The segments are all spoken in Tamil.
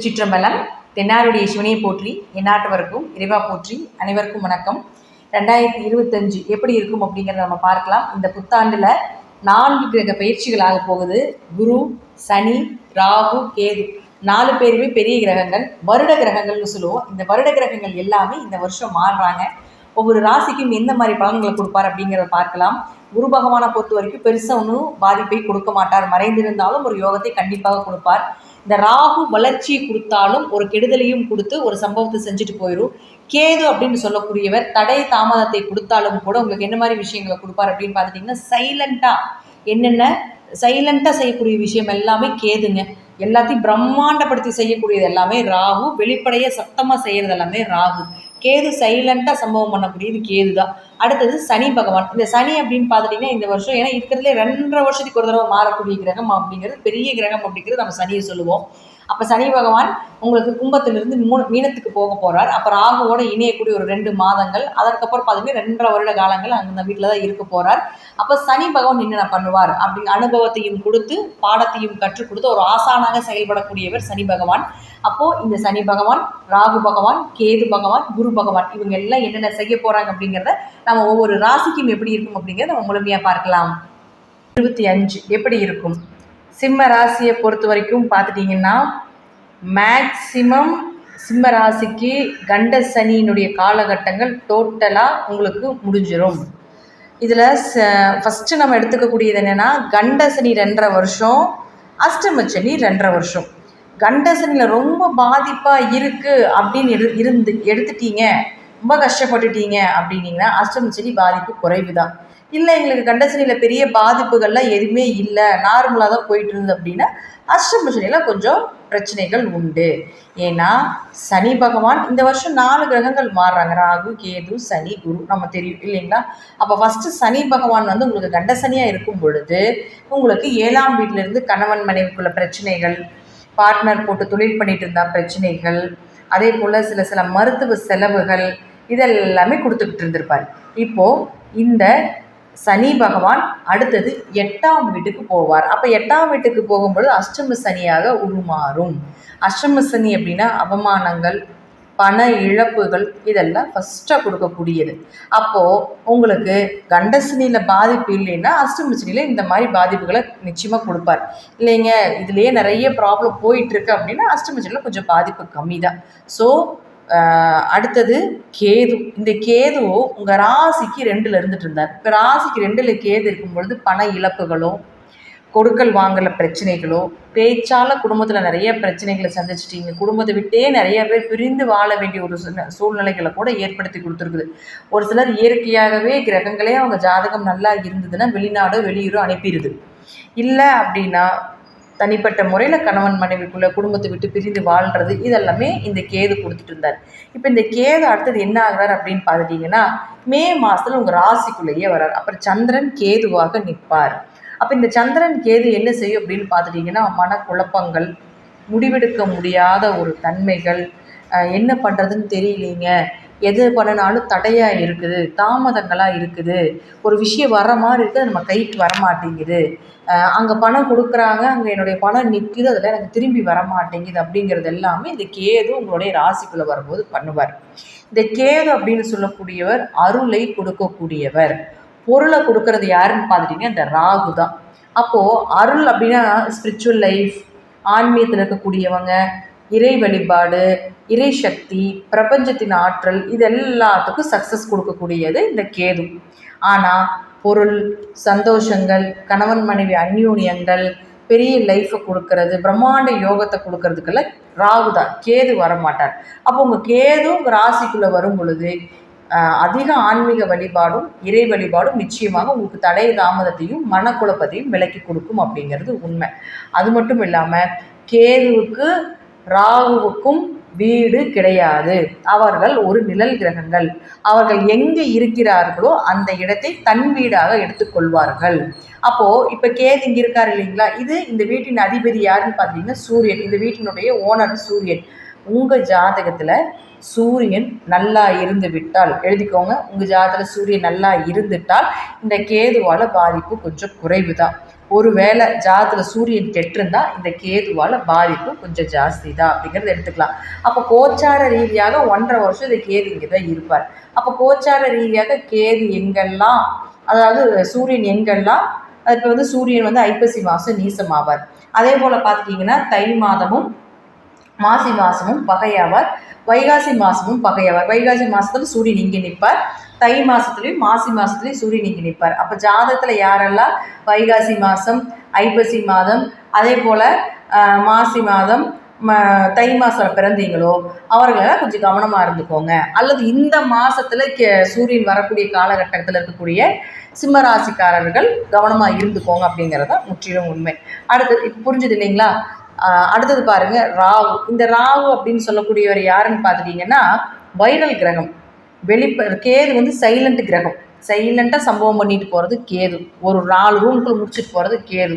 திருச்சிற்றம்பலம் தென்னாருடைய சிவனையை போற்றி எந்நாட்டவருக்கும் இறைவா போற்றி அனைவருக்கும் வணக்கம். ரெண்டாயிரத்தி இருபத்தஞ்சு எப்படி இருக்கும் அப்படிங்கிறத நம்ம பார்க்கலாம். இந்த புத்தாண்டில் நான்கு கிரக பயிற்சிகளாக போகுது. குரு சனி ராகு கேது. நாலு பேருமே பெரிய கிரகங்கள் வருட கிரகங்கள்னு சொல்லுவோம். இந்த வருட கிரகங்கள் எல்லாமே இந்த வருஷம் மாறுறாங்க. ஒவ்வொரு ராசிக்கும் எந்த மாதிரி பலன்களை கொடுப்பார் அப்படிங்கிறத பார்க்கலாம். குரு பகவானை பொறுத்த வரைக்கும் பெருசாக ஒன்றும் பாதிப்பை கொடுக்க மாட்டார். மறைந்திருந்தாலும் ஒரு யோகத்தை கண்டிப்பாக கொடுப்பார். இந்த ராகு வளர்ச்சி கொடுத்தாலும் ஒரு கெடுதலையும் கொடுத்து ஒரு சம்பவத்தை செஞ்சுட்டு போயிடும் கேது அப்படின்னு சொல்லக்கூடியவர் தடை தாமதத்தை கொடுத்தாலும் கூட உங்களுக்கு என்ன மாதிரி விஷயங்களை கொடுப்பார் அப்படின்னு பார்த்துட்டிங்கன்னா சைலண்ட்டாக என்னென்ன? சைலண்ட்டாக செய்யக்கூடிய விஷயம் எல்லாமே கேதுங்க. எல்லாத்தையும் பிரம்மாண்டப்படுத்தி செய்யக்கூடியது எல்லாமே ராகு. வெளிப்படையாக சத்தமாக செய்கிறது எல்லாமே ராகு. கேது சைலண்ட்டாக சம்பவம் பண்ணக்கூடியது கேது தான் அடுத்தது சனி பகவான். இந்த சனி அப்படின்னு பார்த்துட்டிங்கன்னா இந்த வருஷம் ஏன்னா இருக்கிறதுலே ரெண்டரை வருஷத்துக்கு ஒரு தடவை மாறக்கூடிய கிரகம் அப்படிங்கிறது பெரிய கிரகம் அப்படிங்கிறது நம்ம சனியை சொல்லுவோம். அப்போ சனி பகவான் உங்களுக்கு கும்பத்திலிருந்து மூணு மீனத்துக்கு போக போகிறார் அப்புறம் ராகுவோட இணையக்கூடிய ஒரு ரெண்டு மாதங்கள் அதற்கப்புறம் பார்த்தீங்கன்னா ரெண்டரை வருட காலங்கள் அந்த வீட்டில் தான் இருக்க போகிறார் அப்போ சனி பகவான் என்னென்ன பண்ணுவார் அப்படி அனுபவத்தையும் கொடுத்து பாடத்தையும் கற்றுக் கொடுத்து ஒரு ஆசானாக செயல்படக்கூடியவர் சனி பகவான். அப்போது இந்த சனி பகவான் ராகு பகவான் கேது பகவான் குரு பகவான் இவங்க எல்லாம் என்னென்ன செய்ய போகிறாங்க அப்படிங்கிறத நம்ம ஒவ்வொரு ராசிக்கும் எப்படி இருக்கும் அப்படிங்கிறத நம்ம முழுமையாக பார்க்கலாம். இருபத்தி அஞ்சு எப்படி இருக்கும்? சிம்ம ராசியை பொறுத்த வரைக்கும் பார்த்துட்டிங்கன்னா மேக்சிமம் சிம்ம ராசிக்கு கண்ட சனியினுடைய காலகட்டங்கள் டோட்டலாக உங்களுக்கு முடிஞ்சிடும் இதில் ச ஃபஸ்ட்டு நம்ம எடுத்துக்கக்கூடியது என்னென்னா கண்ட சனி ரெண்டரை வருஷம் அஷ்டம சனி ரெண்டரை வருஷம். கண்டசனில் ரொம்ப பாதிப்பாக இருக்குது அப்படின்னு இரு இருந்து எடுத்துட்டீங்க. ரொம்ப கஷ்டப்பட்டுட்டீங்க அப்படின்னீங்கன்னா அஷ்டம சனி பாதிப்பு குறைவு தான் இல்லை எங்களுக்கு கண்டசனியில் பெரிய பாதிப்புகள்லாம் எதுவுமே இல்லை. நார்மலாக தான் போயிட்டு இருந்தது அப்படின்னா அஷ்டம சனியில் கொஞ்சம் பிரச்சனைகள் உண்டு. ஏன்னா சனி பகவான் இந்த வருஷம் நாலு கிரகங்கள் மாறுறாங்க. ராகு கேது சனி குரு நம்ம தெரியும் இல்லைங்களா? அப்போ ஃபஸ்ட்டு சனி பகவான் வந்து உங்களுக்கு கண்டசனியாக இருக்கும் பொழுது உங்களுக்கு ஏழாம் வீட்டிலேருந்து கணவன் மனைவிக்குள்ள பிரச்சனைகள் பார்ட்னர் போட்டு தொழில் பண்ணிட்டு இருந்தா பிரச்சனைகள் அதே போல் சில சில மருத்துவ செலவுகள் இதெல்லாமே கொடுத்துக்கிட்டு இருந்திருப்பார். இப்போது இந்த சனி பகவான் அடுத்தது எட்டாம் வீட்டுக்கு போவார். அப்போ எட்டாம் வீட்டுக்கு போகும்பொழுது அஷ்டம சனியாக உருமாறும். அஷ்டம சனி அப்படின்னா அவமானங்கள் பண இழப்புகள் இதெல்லாம் ஃபஸ்ட்டாக கொடுக்கக்கூடியது. அப்போது உங்களுக்கு கண்டசனியில் பாதிப்பு இல்லைன்னா அஷ்டம இந்த மாதிரி பாதிப்புகளை நிச்சயமாக கொடுப்பார். இல்லைங்க இதுலேயே நிறைய ப்ராப்ளம் போயிட்டுருக்கு அப்படின்னா அஷ்டம கொஞ்சம் பாதிப்பு கம்மி தான் ஸோ அடுத்தது கேது. இந்த கேது உங்கள் ராசிக்கு ரெண்டில் இருந்துட்டு இருந்தார். இப்போ ராசிக்கு ரெண்டில் கேது இருக்கும் பொழுது பண இழப்புகளும் கொடுக்கல் வாங்கல பிரச்சனைகளோ பேச்சால் குடும்பத்தில் நிறைய பிரச்சனைகளை சந்திச்சிட்டீங்க. குடும்பத்தை விட்டே நிறைய பேர் பிரிந்து வாழ வேண்டிய ஒரு சூழ்நிலைகளை கூட ஏற்படுத்தி கொடுத்துருக்குது. ஒரு சிலர் இயற்கையாகவே கிரகங்களே அவங்க ஜாதகம் நல்லா இருந்ததுன்னா வெளிநாடோ வெளியூரோ அனுப்பிடுது. இல்லை அப்படின்னா தனிப்பட்ட முறையில் கணவன் மனைவிக்குள்ளே குடும்பத்தை விட்டு பிரிந்து வாழ்கிறது இதெல்லாமே இந்த கேது கொடுத்துட்டு இருந்தார். இப்போ இந்த கேது அடுத்தது என்ன ஆகிறார் அப்படின்னு பார்த்துட்டிங்கன்னா மே மாதத்தில் உங்கள் ராசிக்குள்ளேயே வரார் அப்புறம் சந்திரன் கேதுவாக நிற்பார் அப்போ இந்த சந்திரன் கேது என்ன செய்யும் அப்படின்னு பார்த்துட்டிங்கன்னா மனக்குழப்பங்கள் முடிவெடுக்க முடியாத ஒரு தன்மைகள் என்ன பண்ணுறதுன்னு தெரியலீங்க. எது பண்ணினாலும் தடையாக இருக்குது தாமதங்களாக இருக்குது. ஒரு விஷயம் வர மாதிரி இருக்குது நம்ம கைக்கு வர மாட்டேங்குது அங்கே பணம் கொடுக்குறாங்க அங்கே என்னுடைய பணம் நிற்குது அதில் எனக்கு திரும்பி வர மாட்டேங்குது அப்படிங்கிறது எல்லாமே இந்த கேது உங்களுடைய ராசிக்குள்ளே வரும்போது பண்ணுவார். இந்த கேது அப்படின்னு சொல்லக்கூடியவர் அருளை கொடுக்கக்கூடியவர். பொருளை கொடுக்கறது யாருன்னு பார்த்துட்டிங்கன்னா இந்த ராகு தான். அப்போது அருள் அப்படின்னா ஸ்பிரிச்சுவல் லைஃப் ஆன்மீகத்தில் இருக்கக்கூடியவங்க இறை வழிபாடு இறை சக்தி பிரபஞ்சத்தின் ஆற்றல் இது எல்லாத்துக்கும் சக்ஸஸ் கொடுக்கக்கூடியது இந்த கேது. ஆனால் பொருள் சந்தோஷங்கள் கணவன் மனைவி அந்யூன்யங்கள் பெரிய லைஃப்பை கொடுக்கறது பிரம்மாண்ட யோகத்தை கொடுக்கறதுக்கெல்லாம் ராகு தான். கேது வரமாட்டார். அப்போ உங்கள் கேதும் ராசிக்குள்ளே வரும் பொழுது அதிக ஆன்மீக வழிபாடும் இறை வழிபாடும் நிச்சயமாக உங்களுக்கு தடை தாமதத்தையும் மனக்குழப்பத்தையும் விலக்கி கொடுக்கும் அப்படிங்கிறது உண்மை. அது மட்டும் இல்லாமல் கேதுவுக்கு ராகுவுக்கும் வீடு கிடையாது. அவர்கள் ஒரு நிழல் கிரகங்கள். அவர்கள் எங்கே இருக்கிறார்களோ அந்த இடத்தை தன் வீடாக எடுத்துக்கொள்வார்கள் அப்போது இப்போ கேது இங்கே இருக்கார் இல்லைங்களா? இது இந்த வீட்டின் அதிபதி யாருன்னு பார்த்தீங்கன்னா சூரியன். இந்த வீட்டினுடைய ஓனர் சூரியன். உங்கள் ஜாதகத்தில் சூரியன் நல்லா இருந்து விட்டால் எழுதிக்கோங்க உங்கள் ஜாதகத்தில் சூரியன் நல்லா இருந்துட்டால் இந்த கேதுவால் பாதிப்பு கொஞ்சம் குறைவு தான் ஒரு வேளை ஜாதத்தில் சூரியன் கெட்டிருந்தா இந்த கேதுவால் பாதிப்பு கொஞ்சம் ஜாஸ்தி தான் அப்படிங்கிறத எடுத்துக்கலாம். அப்போ கோச்சார ரீதியாக ஒன்றரை வருஷம் இந்த கேது இங்கே தான் இருப்பார். அப்போ கோச்சார ரீதியாக கேது எங்கெல்லாம் அதாவது சூரியன் எங்கெல்லாம் இப்போ வந்து சூரியன் வந்து ஐப்பசி மாதம் நீசமாவார். அதே போல் பார்த்துட்டிங்கன்னா தை மாதமும் மாசி மாதமும் பகையாவார் வைகாசி மாதமும் பகையாவார். வைகாசி மாதத்தில் சூரியன் இங்கே நிற்பார் தை மாதத்துலேயும் மாசி மாதத்துலேயும் சூரியன் இங்கே நிற்பார் அப்போ ஜாதகத்தில் யாரெல்லாம் வைகாசி மாதம் ஐப்பசி மாதம் அதே போல் மாசி மாதம் ம தை மாதம் பிறந்தீங்களோ அவர்களெல்லாம் கொஞ்சம் கவனமாக இருந்துக்கோங்க. அல்லது இந்த மாதத்தில் கே சூரியன் வரக்கூடிய காலகட்டத்தில் இருக்கக்கூடிய சிம்மராசிக்காரர்கள் கவனமாக இருந்துக்கோங்க அப்படிங்கிறத தான் முற்றிலும் உண்மை. அடுத்தது இப்போ புரிஞ்சுது இல்லைங்களா? அடுத்தது பாருங்க ராகு. இந்த ராகு அப்படின்னு சொல்லக்கூடியவர் யாருன்னு பார்த்துட்டிங்கன்னா வைரல் கிரகம். வெளிப்ப கேது வந்து சைலண்ட் கிரகம். சைலண்ட்டாக சம்பவம் பண்ணிட்டு போகிறது கேது. ஒரு நாலு ரூம்குள்ளே முடிச்சுட்டு போகிறது கேது.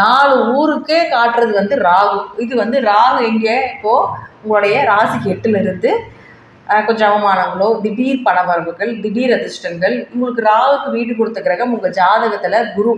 நாலு ஊருக்கே காட்டுறது வந்து ராகு. இது வந்து ராகு எங்கே? இப்போது உங்களுடைய ராசிக்கு எட்டில் இருந்து கொஞ்சம் அவமானங்களோ திடீர் பணவரவுகள் திடீர் அதிர்ஷ்டங்கள் உங்களுக்கு ராகுக்கு வீடு கொடுத்த கிரகம் உங்கள் ஜாதகத்தில் குரு.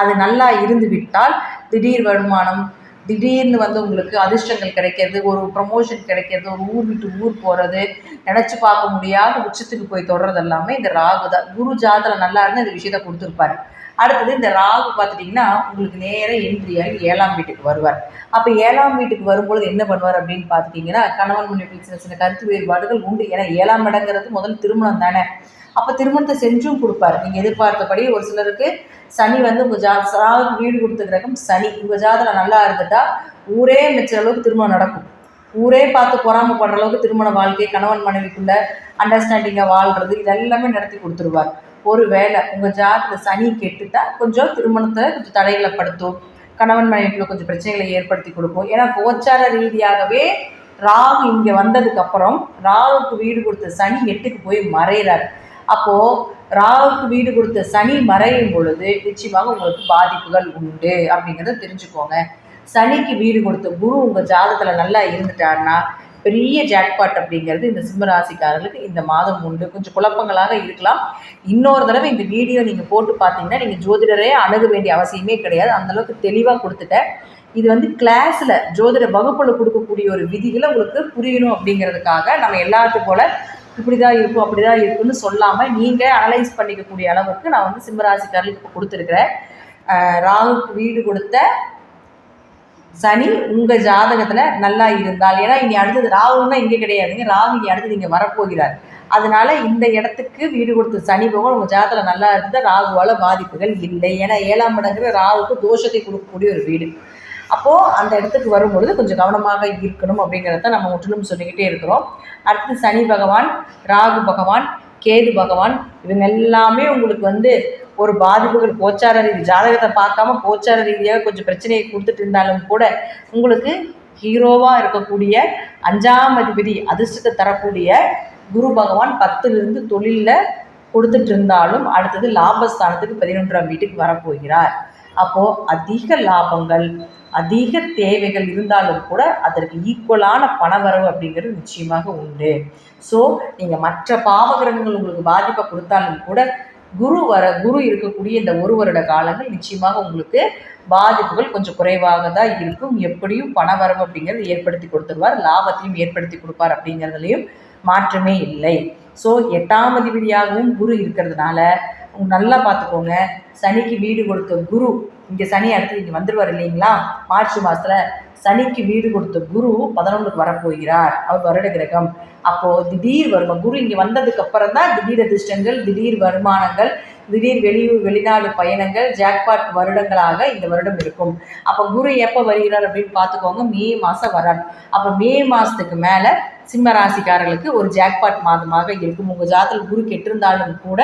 அது நல்லா இருந்து விட்டால் திடீர் வருமானம் திடீர்னு வந்து உங்களுக்கு அதிர்ஷ்டங்கள் கிடைக்கிறது ஒரு ப்ரமோஷன் கிடைக்கிறது ஒரு ஊர் விட்டு ஊர் போகிறது நினச்சி பார்க்க முடியாத உச்சத்துக்கு போய் தொடர்றது எல்லாமே இந்த ராகு தான். குரு ஜாதகம் நல்லா இருந்தால் இந்த விஷயத்த கொடுத்துருப்பாரு. அடுத்தது இந்த ராகு பார்த்துட்டிங்கன்னா உங்களுக்கு நேராக என்ட்ரியாகி ஏழாம் வீட்டுக்கு வருவார். அப்போ ஏழாம் வீட்டுக்கு வரும்பொழுது என்ன பண்ணுவார் அப்படின்னு பார்த்துட்டிங்கன்னா கணவன் மனைவி சின்ன சின்ன கருத்து வேறுபாடுகள் உண்டு. ஏன்னா ஏழாம் இடங்கிறது முதல் திருமணம் தானே. அப்போ திருமணத்தை செஞ்சும் கொடுப்பார். நீங்கள் எதிர்பார்த்தபடி ஒரு சிலருக்கு சனி வந்து உங்கள் ஜா சாவுக்கு வீடு கொடுத்த சனி. உங்கள் ஜாதகம் நல்லா இருந்துட்டா ஊரே மெச்ச அளவுக்கு திருமணம் நடக்கும். ஊரே பார்த்து பொறாமப்படுற அளவுக்கு திருமண வாழ்க்கை கணவன் மனைவிக்குள்ள அண்டர்ஸ்டாண்டிங்காக வாழ்கிறது இதெல்லாமே நடத்தி கொடுத்துருவார். ஒரு வேலை உங்கள் ஜாதகத்தில் சனி கெட்டுட்டா கொஞ்சம் திருமணத்தை கொஞ்சம் தடைகளை படுத்தும் கணவன் மனைவிக்குள்ள கொஞ்சம் பிரச்சனைகளை ஏற்படுத்தி கொடுக்கும். ஏன்னா கோச்சார ரீதியாகவே ராகு இங்கே வந்ததுக்கப்புறம் ராகுக்கு வீடு கொடுத்த சனி எட்டுக்கு போய் மறைகிறார் அப்போது ராகுக்கு வீடு கொடுத்த சனி மறையும் பொழுது நிச்சயமாக உங்களுக்கு பாதிப்புகள் உண்டு அப்படிங்கிறத தெரிஞ்சுக்கோங்க. சனிக்கு வீடு கொடுத்த குரு உங்கள் ஜாதகத்தில் நல்லா இருந்துட்டாருன்னா பெரிய ஜாக்பாட் அப்படிங்கிறது இந்த சிம்மராசிக்காரர்களுக்கு இந்த மாதம் உண்டு. கொஞ்சம் குழப்பங்களாக இருக்கலாம். இன்னொரு தடவை இந்த வீடியோ நீங்கள் போட்டு பார்த்தீங்கன்னா நீங்கள் ஜோதிடரே அணுக வேண்டிய அவசியமே கிடையாது. அந்தளவுக்கு தெளிவாக கொடுத்துட்டேன். இது வந்து கிளாஸில் ஜோதிட வகுப்பில் கொடுக்கக்கூடிய ஒரு விதிகளை உங்களுக்கு புரியணும் அப்படிங்கிறதுக்காக நம்ம எல்லாத்துக்கும் போல் இப்படி தான் இருக்கும் அப்படி தான் இருக்குன்னு சொல்லாமல் நீங்கள் அனலைஸ் பண்ணிக்கக்கூடிய அளவுக்கு நான் வந்து சிம்மராசிக்காரர்களுக்கு இப்போ கொடுத்துருக்குறேன். ராகுக்கு வீடு கொடுத்த சனி உங்கள் ஜாதகத்தில் நல்லா இருந்தால். ஏன்னா இனி அடுத்தது ராகுன்னா இங்கே கிடையாதுங்க. ராகு இனி அடுத்தது இங்கே வரப்போகிறார். அதனால இந்த இடத்துக்கு வீடு கொடுத்த சனி பகவான் உங்கள் ஜாதகத்தில் நல்லா இருந்தால் ராகுவால் பாதிப்புகள் இல்லை. ஏன்னா ஏழாம் இடங்கிற ராகுக்கு தோஷத்தை கொடுக்கக்கூடிய ஒரு வீடு. அப்போது அந்த இடத்துக்கு வரும்பொழுது கொஞ்சம் கவனமாக இருக்கணும் அப்படிங்கிறத நம்ம முற்றிலும் சொல்லிக்கிட்டே இருக்கிறோம். அடுத்து சனி பகவான் ராகு பகவான் கேது பகவான் இவங்க எல்லாமே உங்களுக்கு வந்து ஒரு பாதிப்புகள் கோச்சார ரீதி ஜாதகத்தை பார்க்காம கோச்சார ரீதியாக கொஞ்சம் பிரச்சனையை கொடுத்துட்டு இருந்தாலும் கூட உங்களுக்கு ஹீரோவாக இருக்கக்கூடிய அஞ்சாம் அதிபதி அதிர்ஷ்டத்தை தரக்கூடிய குரு பகவான் பத்துலேருந்து தொழிலில் கொடுத்துட்டு இருந்தாலும் அடுத்தது லாபஸ்தானத்துக்கு பதினொன்றாம் வீட்டுக்கு வரப்போகிறார். அப்போது அதிக லாபங்கள் அதிக தேவைகள் இருந்தாலும் கூட அதற்கு ஈக்குவலான பணவரவு அப்படிங்கிறது நிச்சயமாக உண்டு. ஸோ நீங்கள் மற்ற பாவகிரகங்கள் உங்களுக்கு பாதிப்பை கொடுத்தாலும் கூட குரு வர குரு இருக்கக்கூடிய இந்த ஒரு வருட காலங்கள் நிச்சயமாக உங்களுக்கு பாதிப்புகள் கொஞ்சம் குறைவாக தான் இருக்கும். எப்படியும் பணவரவு அப்படிங்கிறது ஏற்படுத்தி கொடுத்துருவார் லாபத்தையும் ஏற்படுத்தி கொடுப்பார் அப்படிங்கிறதுலையும் மாற்றமே இல்லை. ஸோ எட்டாம் அதிபதியாகவும் குரு இருக்கிறதுனால நல்லா பார்த்துக்கோங்க. சனிக்கு வீடு கொடுத்த குரு இங்கே சனி அடுத்து இங்கே வந்துடுவார் இல்லைங்களா? மார்ச் மாதத்தில் சனிக்கு வீடு கொடுத்த குரு பதினொன்றுக்கு வரப்போகிறார். அவர் வருட கிரகம். அப்போது திடீர் வருமா. குரு இங்கே வந்ததுக்கு அப்புறம் தான் திடீர் அதிர்ஷ்டங்கள் திடீர் வருமானங்கள் திடீர் வெளியூர் வெளிநாடு பயணங்கள் ஜாக்பாட் வருடங்களாக இந்த வருடம் இருக்கும். அப்போ குரு எப்போ வருகிறார் அப்படின்னு பார்த்துக்கோங்க. மே மாதம் வரார். அப்போ மே மாதத்துக்கு மேலே சிம்ம ராசிக்காரர்களுக்கு ஒரு ஜாக்பாட் மாதமாக இருக்கும். உங்கள் ஜாதத்தில் குரு கெட்டிருந்தாலும் கூட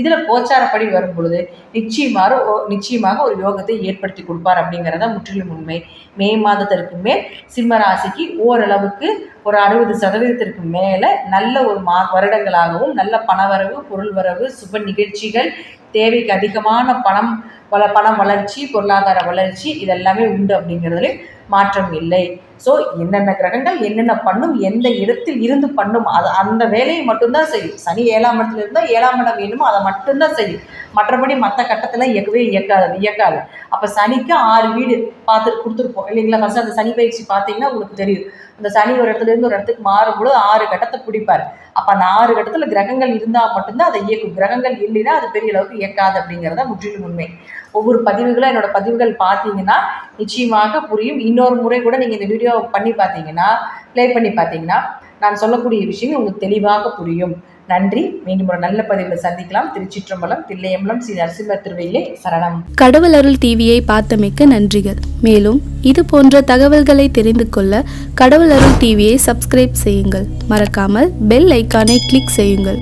இதில் கோச்சாரப்படி வரும் பொழுது நிச்சயமாக நிச்சயமாக ஒரு யோகத்தை ஏற்படுத்தி கொடுப்பார் அப்படிங்கிறத முற்றிலும் உண்மை. மே மாதத்திற்கு மேல் சிம்ம ராசிக்கு ஓரளவுக்கு ஒரு அறுபது சதவீதத்திற்கு மேலே நல்ல ஒரு மா வருடங்களாகவும் நல்ல பணவரவு பொருள் வரவு சுப நிகழ்ச்சிகள் தேவைக்கு அதிகமான பணம் வள பணம் வளர்ச்சி பொருளாதார வளர்ச்சி இதெல்லாமே உண்டு அப்படிங்கிறதுல மாற்றம் இல்லை. ஸோ என்னென்ன கிரகங்கள் என்னென்ன பண்ணும் எந்த இடத்தில் இருந்து பண்ணும் அது அந்த வேலையை மட்டும்தான் செய்யும். சனி ஏழாம் இடத்துல இருந்தால் ஏழாம் இடம் வேணுமோ அதை மட்டும்தான் செய்யும். மற்றபடி மற்ற கட்டத்தில் இயக்கவே இயக்காது இயக்காது. அப்போ சனிக்கு ஆறு வீடு பார்த்து கொடுத்துருப்போம். இல்லைங்களா? ஃபஸ்ட்டு அந்த சனி பயிற்சி பார்த்தீங்கன்னா உங்களுக்கு தெரியும். அந்த சனி ஒரு இடத்துல இருந்து ஒரு இடத்துக்கு மாறும்பொழுது ஆறு கட்டத்தை பிடிப்பார். அப்போ அந்த ஆறு கட்டத்தில் கிரகங்கள் இருந்தால் மட்டும்தான் அதை இயக்கும். கிரகங்கள் இல்லைன்னா அது பெரிய அளவுக்கு இயக்காது அப்படிங்கிறத முற்றிலும் உண்மை. ஒவ்வொரு பதிவுகளும் என்னோட பதிவுகள் பார்த்தீங்கன்னா நிச்சயமாக புரியும். இன்னொரு முறை கூட நீங்கள் இந்த வீடியோ பண்ணி பார்த்தீங்கன்னா ப்ளே பண்ணி பார்த்தீங்கன்னா நான் சொல்லக்கூடிய விஷயங்கள் உங்களுக்கு தெளிவாக புரியும். நன்றி. மீண்டும் ஒரு நல்ல பதிவில் சந்திக்கலாம். திருச்சிற்றம்பலம் தில்லையம்பலம் ஸ்ரீ நரசிம்ம திருவையிலே சரணம். கடவுள் அருள் டிவியை பார்த்தமைக்க நன்றிகள். மேலும் இது போன்ற தகவல்களை தெரிந்து கொள்ள கடவுள் அருள் டிவியை சப்ஸ்கிரைப் செய்யுங்கள். மறக்காமல் பெல் ஐக்கானை கிளிக் செய்யுங்கள்.